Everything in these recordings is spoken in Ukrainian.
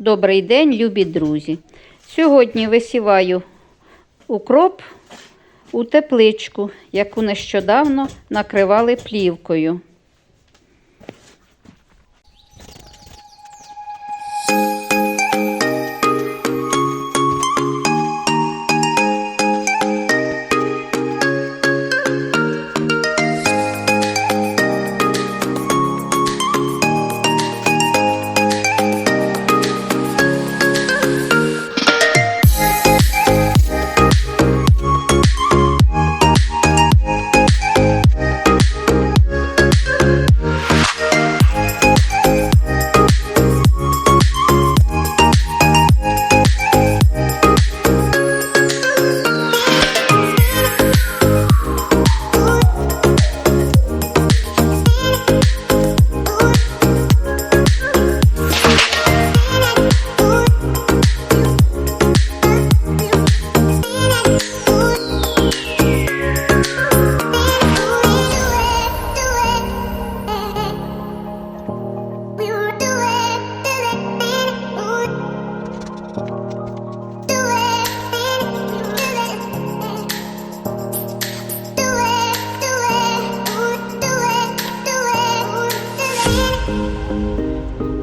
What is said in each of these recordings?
Добрий день, любі друзі. Сьогодні висіваю укроп у тепличку, яку нещодавно накривали плівкою. うん。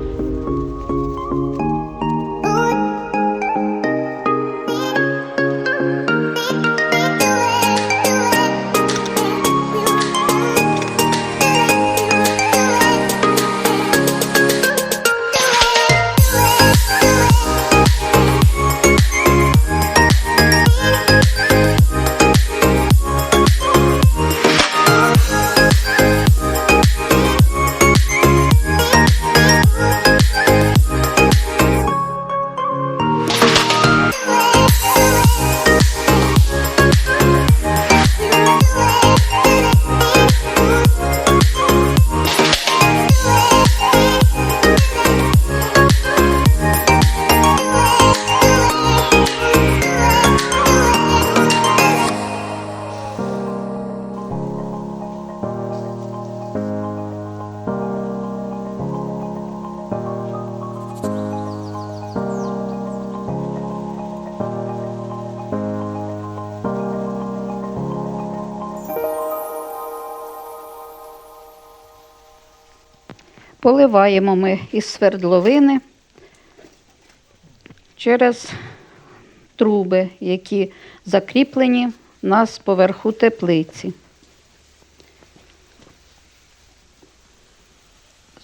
Поливаємо ми із свердловини через труби, які закріплені у нас поверху теплиці.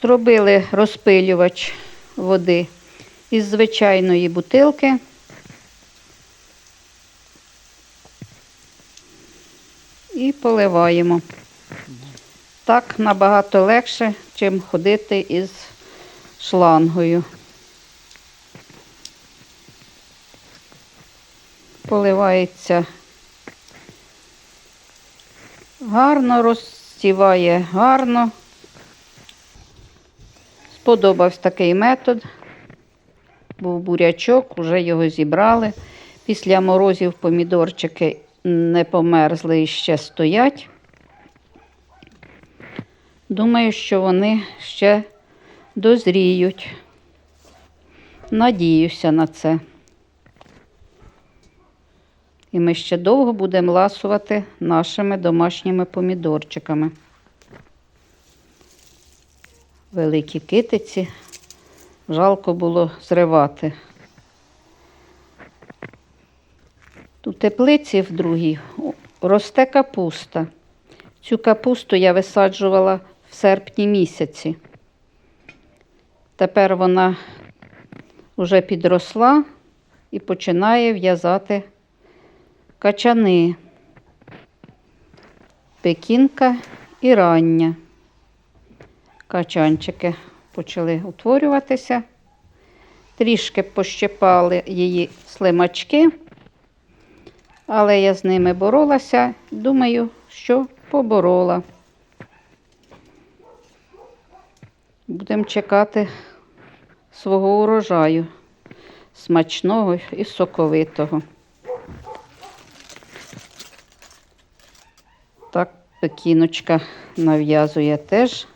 Зробили розпилювач води із звичайної бутилки. І поливаємо. Так набагато легше, чим ходити із шлангою. Поливається гарно, розсіває гарно. Сподобався такий метод. Був бурячок, вже його зібрали. Після морозів помідорчики не померзли і ще стоять. Думаю, що вони ще дозріють. Надіюся на це. І ми ще довго будемо ласувати нашими домашніми помідорчиками. Великі китиці. Жалко було зривати. У теплиці в другій росте капуста. Цю капусту я висаджувала в серпні місяці. Тепер вона вже підросла і починає в'язати качани, пекінка і рання. Качанчики почали утворюватися. Трішки пощипали її слимачки, але я з ними боролася. Думаю, що поборола. Будемо чекати свого урожаю смачного і соковитого. Так, пекіночка нав'язує теж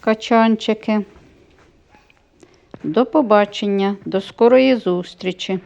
качанчики. До побачення, до скорої зустрічі!